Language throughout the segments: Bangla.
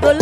lado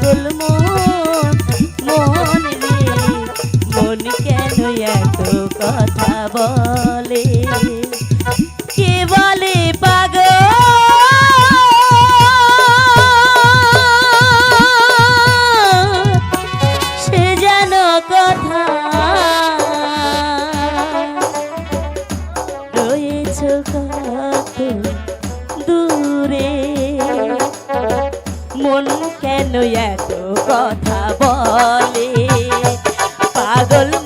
del মন কেন এত কথা বলে পাগল